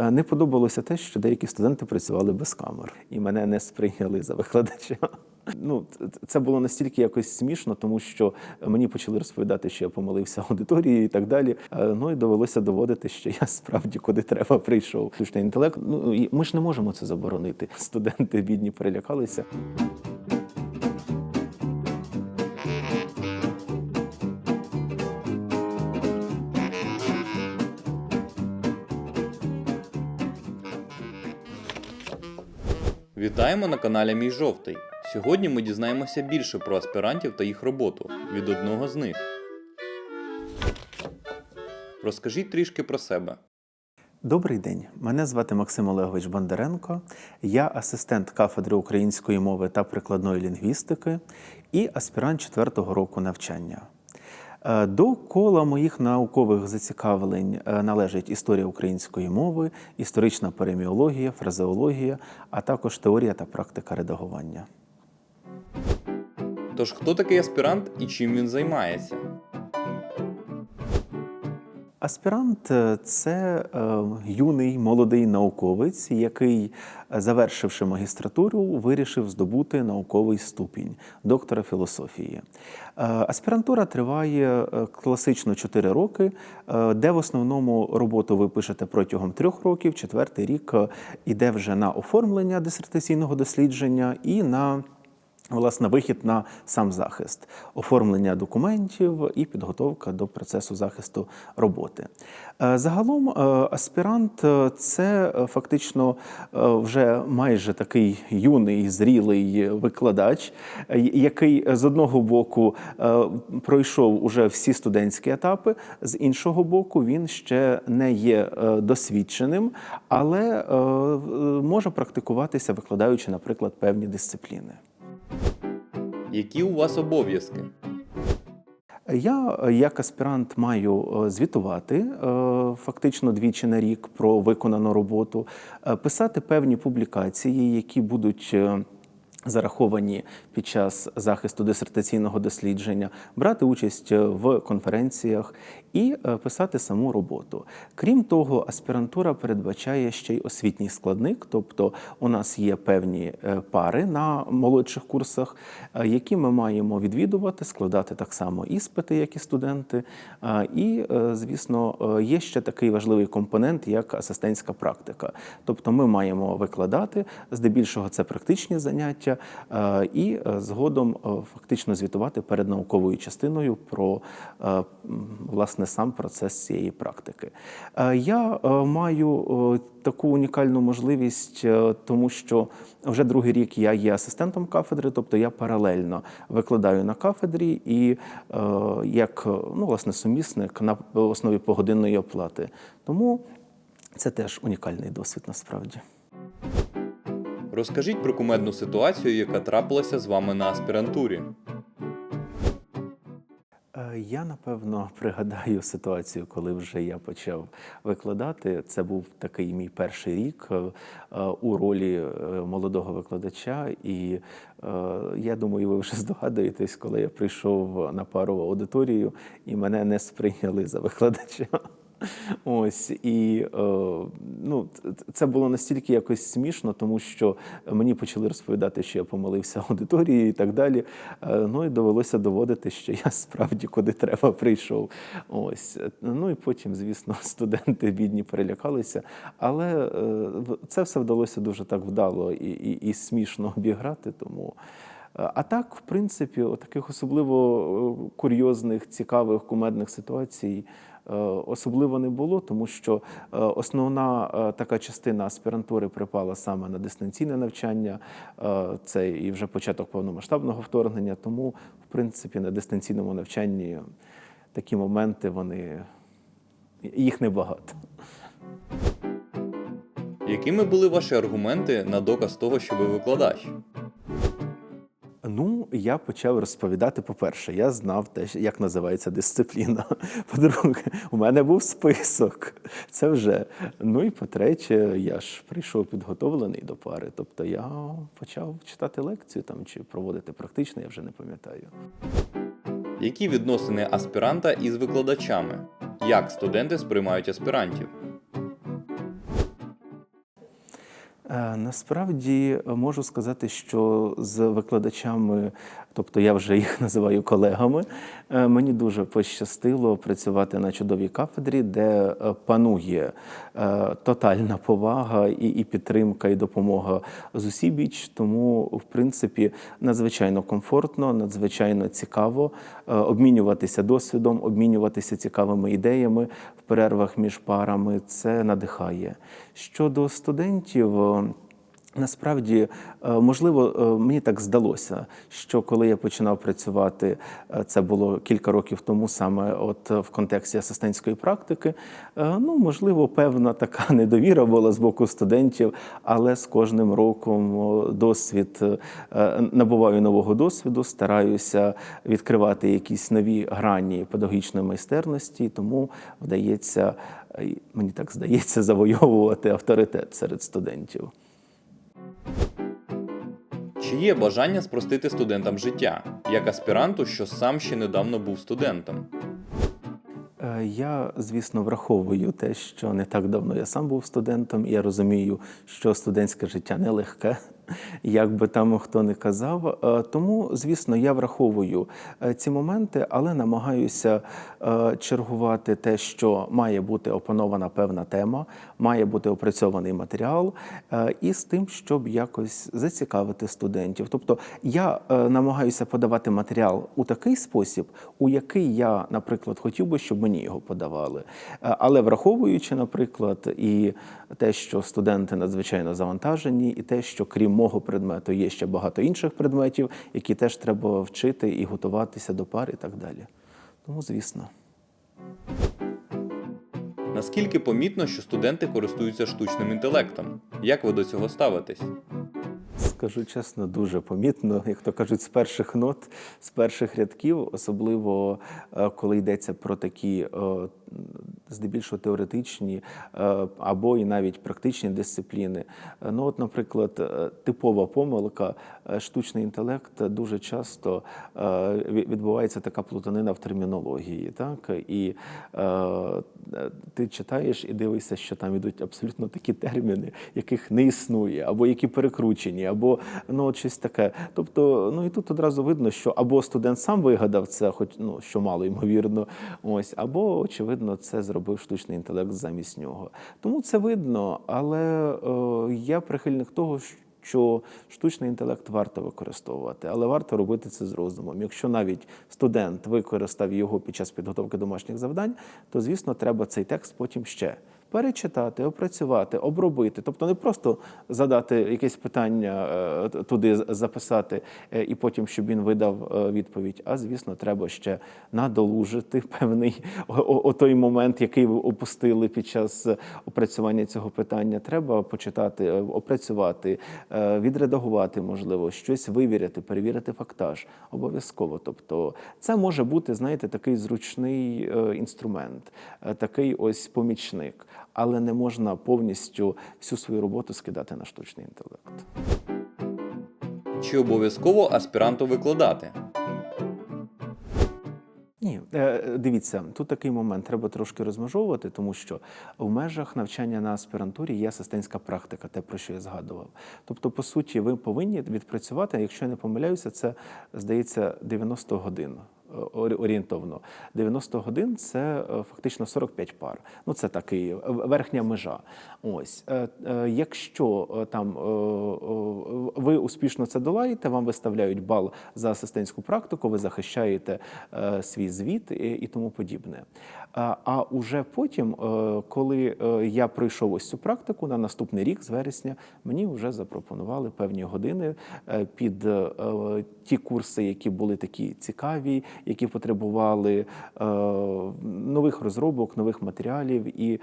Е, Не подобалося те, що деякі студенти працювали без камер, і мене не сприйняли за викладача. Ну, це було настільки якось смішно, тому що мені почали розповідати, що я помилився аудиторії і так далі. Е, Ну і довелося доводити, що я справді куди треба прийшов. Штучний інтелект. Ну і ми ж не можемо це заборонити. Студенти бідні перелякалися. Вітаємо на каналі Мій Жовтий. Сьогодні ми дізнаємося більше про аспірантів та їх роботу від одного з них. Розкажіть трішки про себе. Добрий день. Мене звати Максим Олегович Бондаренко. Я асистент кафедри української мови та прикладної лінгвістики і аспірант четвертого року навчання. Е, До кола моїх наукових зацікавлень е, належить історія української мови, історична переміологія, фразеологія, а також теорія та практика редагування. Тож, хто такий аспірант і чим він займається? Аспірант е, це е, юний молодий науковець, який, е, завершивши магістратуру, вирішив здобути науковий ступінь доктора філософії. Аспірантура триває класично 4 роки, де в основному роботу ви пишете протягом трьох років. Четвертий рік іде вже на оформлення дисертаційного дослідження і на Власне, вихід на сам захист, оформлення документів і підготовка до процесу захисту роботи. Е, Загалом, е, аспірант е, це фактично вже майже такий юний, зрілий викладач, який з одного боку пройшов уже всі студентські етапи, з іншого боку, він ще не є досвідченим, але може практикуватися, викладаючи, наприклад, певні дисципліни. Які у вас обов'язки? Я як аспірант маю е, звітувати е, фактично двічі на рік про виконану роботу, е, писати певні публікації, які будуть. Зараховані під час захисту дисертаційного дослідження, брати участь е, в конференціях і е, писати саму роботу. Крім того, аспірантура передбачає ще й освітній складник, тобто у нас є певні е, пари на молодших курсах, які ми маємо відвідувати, складати так само іспити, як і студенти. І, звісно, є ще такий важливий компонент, як асистентська практика. Тобто ми маємо викладати, здебільшого це практичні заняття, е, і е, згодом е, фактично звітувати перед науковою частиною про власне сам процес цієї практики. Я маю таку унікальну можливість, тому що вже другий рік я є асистентом кафедри, тобто я паралельно викладаю на кафедрі і як ну, власне сумісник на основі погодинної оплати. Тому це теж унікальний досвід насправді. Розкажіть про кумедну ситуацію, яка трапилася з вами на аспірантурі. Е, Я напевно пригадаю ситуацію, коли вже я почав викладати. Це був такий мій перший рік е, е, у ролі молодого викладача, і я думаю, ви вже здогадуєтесь, коли я прийшов на пару аудиторію, і мене не сприйняли за викладача. Ось і е, ну, це було настільки якось смішно, тому що мені почали розповідати, що я помилився аудиторії і так далі. Е, ну і довелося доводити, що я справді куди треба прийшов. Ось ну і потім, звісно, студенти бідні перелякалися. Але е, це все вдалося дуже так вдало і, і, і смішно обіграти. Тому. Е, А так, в принципі, таких особливо е, курйозних, цікавих, кумедних ситуацій е, особливо не було, тому що основна така частина аспірантури припала саме на дистанційне навчання. Це і вже початок повномасштабного вторгнення. Тому, в принципі, на дистанційному навчанні такі моменти вони їх небагато. Якими були ваші аргументи на доказ того, що ви викладач? Ну, я почав розповідати. По-перше, я знав те, як називається дисципліна. По-друге, у мене був список. Це вже. Ну і по-третє, я ж прийшов підготовлений до пари. Тобто я почав читати лекцію там чи проводити практично, я вже не пам'ятаю. Які відносини аспіранта із викладачами? Як студенти сприймають аспірантів? Насправді е, можу сказати, що з викладачами, тобто я вже їх називаю колегами, е, мені дуже пощастило працювати на чудовій кафедрі, де е, панує е, тотальна повага і, і підтримка, і допомога з усібіч. Тому, в принципі, надзвичайно комфортно, надзвичайно цікаво обмінюватися досвідом, обмінюватися цікавими ідеями в перервах між парами. Це надихає. Щодо студентів. Насправді, е, можливо, е, мені так здалося, що коли я починав працювати, е, це було кілька років тому, саме от в контексті асистентської практики. Ну, можливо, певна така недовіра була з боку студентів, але з кожним роком досвід набуваю нового досвіду, стараюся відкривати якісь нові грані педагогічної майстерності, тому вдається, мені так здається, завойовувати авторитет серед студентів. Чи є бажання спростити студентам життя, як аспіранту, що сам ще недавно був студентом? Е, Я, звісно, враховую те, що не так давно я сам був студентом, і я розумію, що студентське життя нелегке, як би там хто не казав. Е, Тому, звісно, я враховую е, ці моменти, але намагаюся е, чергувати те, що має бути опанована певна тема, має бути опрацьований матеріал, і з тим, щоб якось зацікавити студентів. Тобто я намагаюся подавати матеріал у такий спосіб, у який я, наприклад, хотів би, щоб мені його подавали. Але враховуючи, наприклад, і те, що студенти надзвичайно завантажені, і те, що крім мого предмету є ще багато інших предметів, які теж треба вчити і готуватися до пар, і так далі. Тому, звісно. Наскільки помітно, що студенти користуються штучним інтелектом? Як ви до цього ставитесь? Скажу чесно, дуже помітно, як то кажуть, з перших нот, з перших рядків, особливо е, коли йдеться про такі е, здебільшого теоретичні е, або і навіть практичні дисципліни. Е, Ну, от, наприклад, е, типова помилка, штучний інтелект дуже часто відбувається така плутанина в термінології. Так? І ти читаєш і дивишся, що там ідуть абсолютно такі терміни, яких не існує, або які перекручені, або ну, щось таке. Тобто, ну і тут одразу видно, що або студент сам вигадав це, хоч ну що мало ймовірно, ось, або очевидно, це зробив штучний інтелект замість нього. Тому це видно, але е, я прихильник того, що штучний інтелект варто використовувати, але варто робити це з розумом. Якщо навіть студент використав його під час підготовки домашніх завдань, то звісно треба цей текст потім ще перечитати, опрацювати, обробити. Тобто не просто задати якесь питання е, туди записати е, і потім, щоб він видав е, відповідь. А звісно, треба ще надолужити певний о- той момент, який ви опустили під час опрацювання цього питання. Треба почитати, опрацювати, відредагувати, можливо, щось вивіряти, перевірити фактаж. Обов'язково. Тобто, це може бути, знаєте, такий зручний інструмент, такий ось помічник, але не можна повністю всю свою роботу скидати на штучний інтелект. Чи обов'язково аспіранту викладати? Ні, е, дивіться, тут такий момент треба трошки розмежовувати, тому що в межах навчання на аспірантурі є асистентська практика, те про що я згадував. Тобто, по суті, ви повинні відпрацювати, якщо я не помиляюся, це здається 90 годин. Орієнтовно 90 годин це е, фактично 45 пар. Ну це такий верхня межа. Ось Е, е, якщо там ви успішно це долаєте, вам виставляють бал за асистентську практику, ви захищаєте свій звіт і тому подібне. А, уже потім, е, коли е, я пройшов ось цю практику на наступний рік, з вересня, мені вже запропонували певні години е, під ті курси, які були такі цікаві, які потребували нових розробок, нових матеріалів і.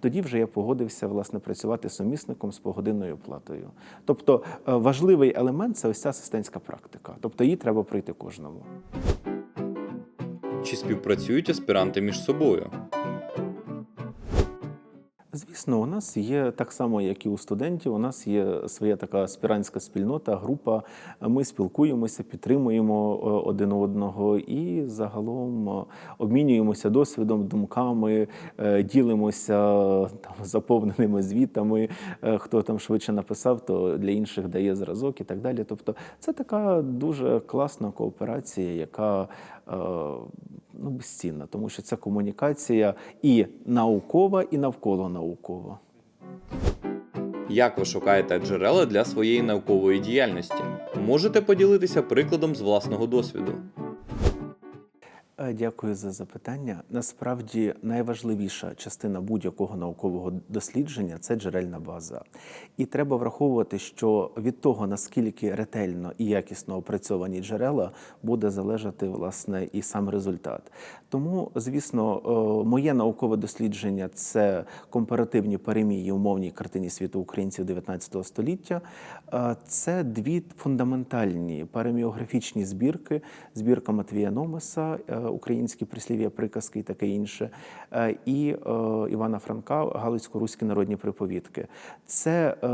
тоді вже я погодився власне працювати сумісником з погодинною оплатою. Тобто важливий елемент це ось ця асистентська практика. Тобто її треба пройти кожному. Чи співпрацюють аспіранти між собою? Звісно, у нас є так само, як і у студентів. У нас є своя така аспірантська спільнота, група. Ми спілкуємося, підтримуємо е, один одного і загалом е, обмінюємося досвідом, думками, е, ділимося там заповненими звітами. Хто там швидше написав, то для інших дає зразок і так далі. Тобто, це така дуже класна кооперація, яка ну, безцінна, тому що ця комунікація і наукова, і навколо наукова. Як ви шукаєте джерела для своєї наукової діяльності? Можете поділитися прикладом з власного досвіду. Е, Дякую за запитання. Насправді найважливіша частина будь-якого наукового дослідження це джерельна база. І треба враховувати, що від того, наскільки ретельно і якісно опрацьовані джерела, буде залежати власне і сам результат. Тому, звісно, е, моє наукове дослідження це компаративні перемії умовній картині світу українців 19 століття. Е, Це дві фундаментальні пареміографічні збірки: збірка Матвія Номеса, українські прислів'я, приказки і таке інше, е, і е, Івана Франка, Галицько-руські народні приповідки. Це е,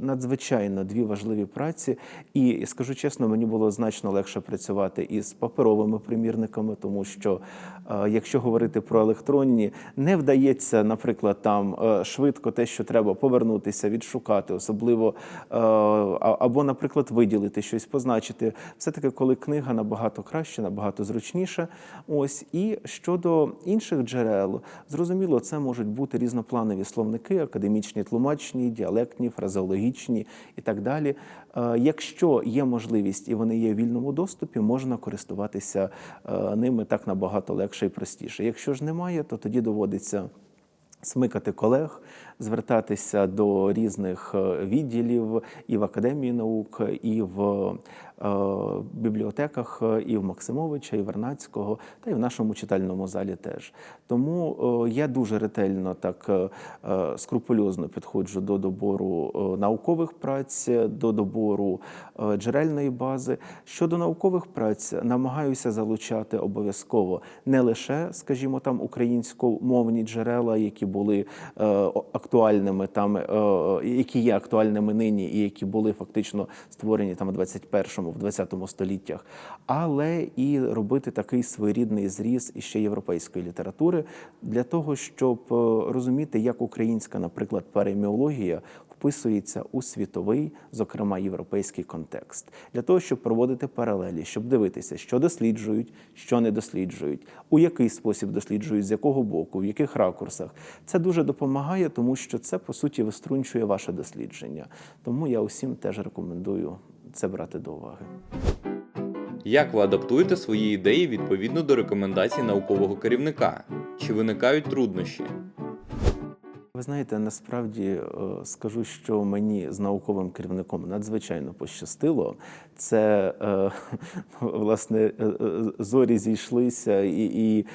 надзвичайно дві важливі праці. І скажу чесно, мені було значно легше працювати із паперовими примірниками, тому що якщо говорити про електронні, не вдається, наприклад, там швидко те, що треба повернутися, відшукати, особливо або, наприклад, виділити щось, позначити. Все таки, коли книга набагато краще, набагато зручніше. Ось і щодо інших джерел, зрозуміло, це можуть бути різнопланові словники, академічні, тлумачні, діалектні, фразеологічні і так далі. Е, Якщо є можливість і вони є в вільному доступі, можна користуватися е, ними так набагато легше і простіше. Якщо ж немає, то тоді доводиться. Смикати колег, звертатися до різних е, відділів і в Академії наук, і в бібліотеках, е, і в Максимовича, і Вернацького, та й в нашому читальному залі теж. Тому е, я дуже ретельно так е, е, скрупульозно підходжу до добору е, наукових праць, до добору е, джерельної бази. Щодо наукових праць, намагаюся залучати обов'язково не лише, скажімо, там українськомовні джерела, які були е, актуальними там, е, які є актуальними нині, і які були фактично створені там в 21-му, в 20-му століттях, але і робити такий своєрідний зріз іще європейської літератури для того, щоб е, розуміти, як українська, наприклад, пареміологія вписується у світовий, зокрема європейський контекст, для того, щоб проводити паралелі, щоб дивитися, що досліджують, що не досліджують, у який спосіб досліджують, з якого боку, в яких ракурсах. Це дуже допомагає, тому що це по суті виструнчує ваше дослідження. Тому я усім теж рекомендую це брати до уваги. Як ви адаптуєте свої ідеї відповідно до рекомендацій наукового керівника? Чи виникають труднощі? Ви знаєте, насправді е, скажу, що мені з науковим керівником надзвичайно пощастило. Це е, власне е, зорі зійшлися, і, і,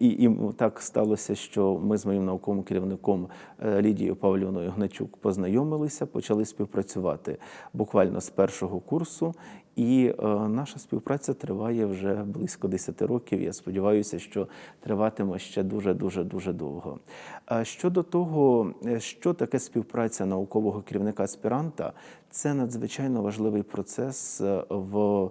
і, і так сталося, що ми з моїм науковим керівником Лідією Павлівною Гначук познайомилися, почали співпрацювати буквально з першого курсу. І е, наша співпраця триває вже близько 10 років. Я сподіваюся, що триватиме ще дуже дуже дуже довго. А щодо того, е, що таке співпраця наукового керівника аспіранта, це надзвичайно важливий процес е, в е,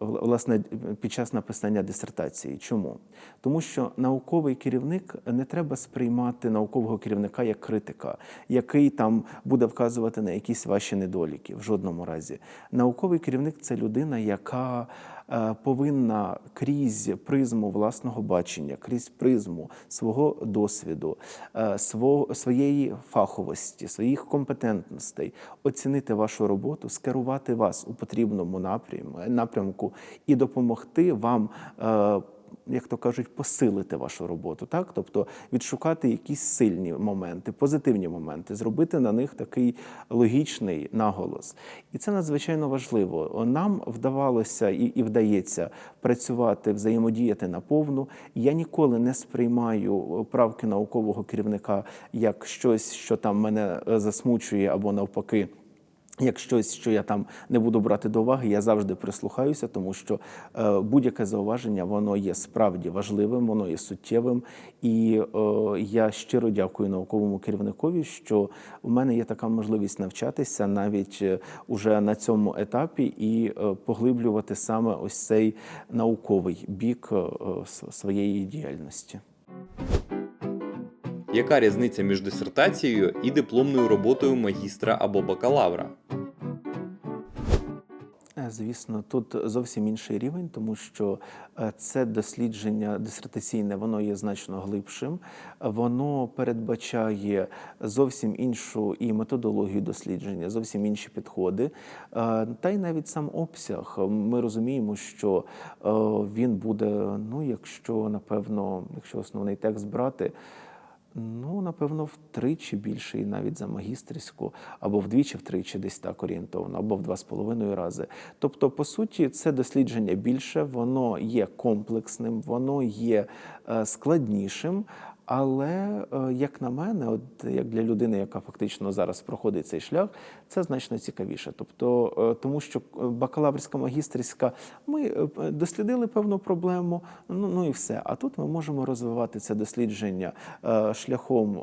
власне під час написання дисертації. Чому? Тому що науковий керівник не треба сприймати наукового керівника як критика, який там буде вказувати на якісь ваші недоліки в жодному разі. Науковий керівник це людина, яка повинна крізь призму власного бачення, крізь призму свого досвіду, е, своєї фаховості, своїх компетентностей оцінити вашу роботу, скерувати вас у потрібному напрямку, напрямку і допомогти вам. Е, як то кажуть, посилити вашу роботу, так тобто відшукати якісь сильні моменти, позитивні моменти, зробити на них такий логічний наголос, і це надзвичайно важливо. Нам вдавалося і, і вдається працювати, взаємодіяти наповну. Я ніколи не сприймаю правки наукового керівника як щось, що там мене е, засмучує або навпаки Як щось, що я там не буду брати до уваги, я завжди прислухаюся, тому що е, будь-яке зауваження воно є справді важливим, воно є суттєвим. І е, я щиро дякую науковому керівникові, що в мене є така можливість навчатися навіть е, уже на цьому етапі і поглиблювати саме ось цей науковий бік своєї діяльності. Яка різниця між дисертацією і дипломною роботою магістра або бакалавра? Звісно, тут зовсім інший рівень, тому що е, це дослідження дисертаційне, воно є значно глибшим. Воно передбачає зовсім іншу і методологію дослідження, зовсім інші підходи. Е, Та й навіть сам обсяг. Ми розуміємо, що е, він буде, ну, якщо напевно, якщо основний текст брати. Ну, напевно, втричі більше і навіть за магістрську, або вдвічі, втричі, десь так орієнтовно, або в два з половиною рази. Тобто, по суті, це дослідження більше, воно є комплексним, воно є е, складнішим. Але, е, як на мене, от як для людини, яка фактично зараз проходить цей шлях, це значно цікавіше. Тобто, е, тому що е, бакалаврська, магістерська, ми дослідили певну проблему, ну, ну і все. А тут ми можемо розвивати це дослідження шляхом,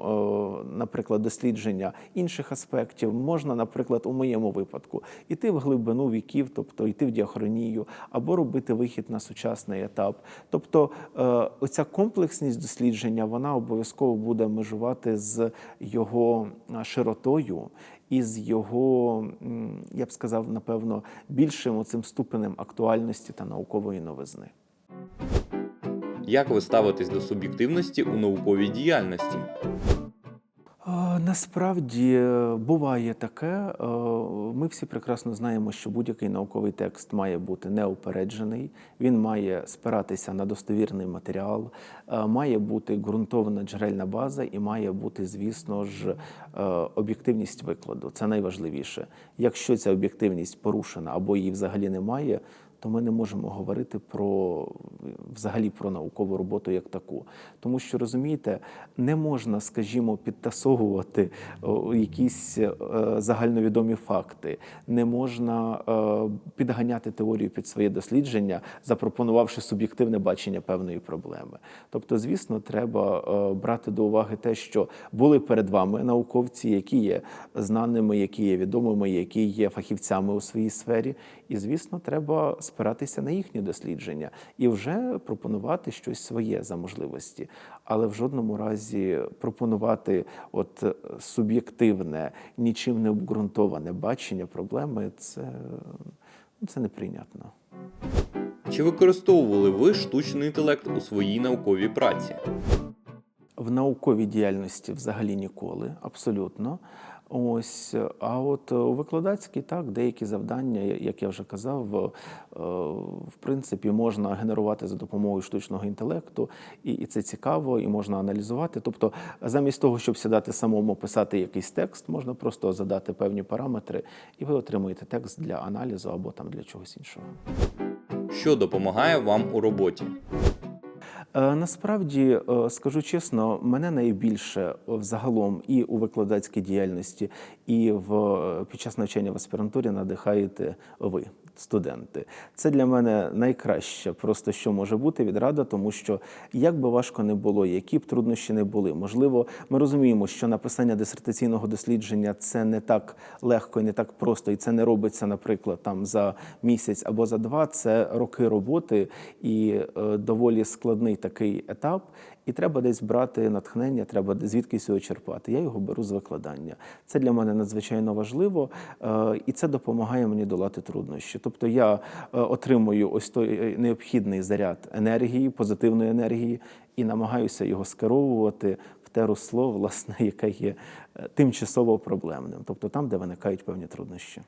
наприклад, дослідження інших аспектів. Можна, наприклад, у моєму випадку іти в глибину віків, тобто йти в діахронію, або робити вихід на сучасний етап. Тобто, оця комплексність дослідження вона обов'язково буде межувати з його е, широтою і з його, я б сказав, напевно, більшим оцим ступенем актуальності та наукової новизни. Як ви ставитесь до суб'єктивності у науковій діяльності? Насправді е, буває таке. Ми всі прекрасно знаємо, що будь-який науковий текст має бути неупереджений, він має спиратися на достовірний матеріал, е, має бути ґрунтована джерельна база і має бути, звісно ж, е, об'єктивність викладу. Це найважливіше. Якщо ця об'єктивність порушена або її взагалі немає, то ми не можемо говорити про взагалі про наукову роботу як таку. Тому що розумієте, не можна, скажімо, підтасовувати якісь е, загальновідомі факти, не можна е, підганяти теорію під своє дослідження, запропонувавши суб'єктивне бачення певної проблеми. Тобто, звісно, треба е, брати до уваги те, що були перед вами науковці, які є знаними, які є відомими, які є фахівцями у своїй сфері. І, звісно, треба спиратися на їхні дослідження і вже пропонувати щось своє за можливості, але в жодному разі пропонувати от е, суб'єктивне, нічим не обґрунтоване бачення проблеми це, ну, це неприйнятно. Чи використовували ви штучний інтелект у своїй науковій праці? В науковій діяльності взагалі ніколи, абсолютно. Ось, а от у викладацькій так, деякі завдання, як я вже казав, е, в принципі, можна генерувати за допомогою штучного інтелекту, і, і це цікаво, і можна аналізувати. Тобто, замість того, щоб сідати самому писати якийсь текст, можна просто задати певні параметри, і ви отримуєте текст для аналізу або там для чогось іншого. Що допомагає вам у роботі? Е, Насправді е, скажу чесно, мене найбільше взагалом і у викладацькій діяльності, і в е, під час навчання в аспірантурі надихаєте ви, студенти. Це для мене найкраще, просто що може бути відрада, тому що як би важко не було, які б труднощі не були, можливо, ми розуміємо, що написання дисертаційного дослідження це не так легко і не так просто, і це не робиться, наприклад, там за місяць або за два. Це роки роботи і е, доволі складний такий етап. І треба десь брати натхнення, треба звідкись його черпати. Я його беру з викладання. Це для мене надзвичайно важливо, е, і це допомагає мені долати труднощі. Тобто я е, отримую ось той е, необхідний заряд енергії, позитивної енергії, і намагаюся його скеровувати в те русло, власне, яке є тимчасово проблемним, тобто там, де виникають певні труднощі.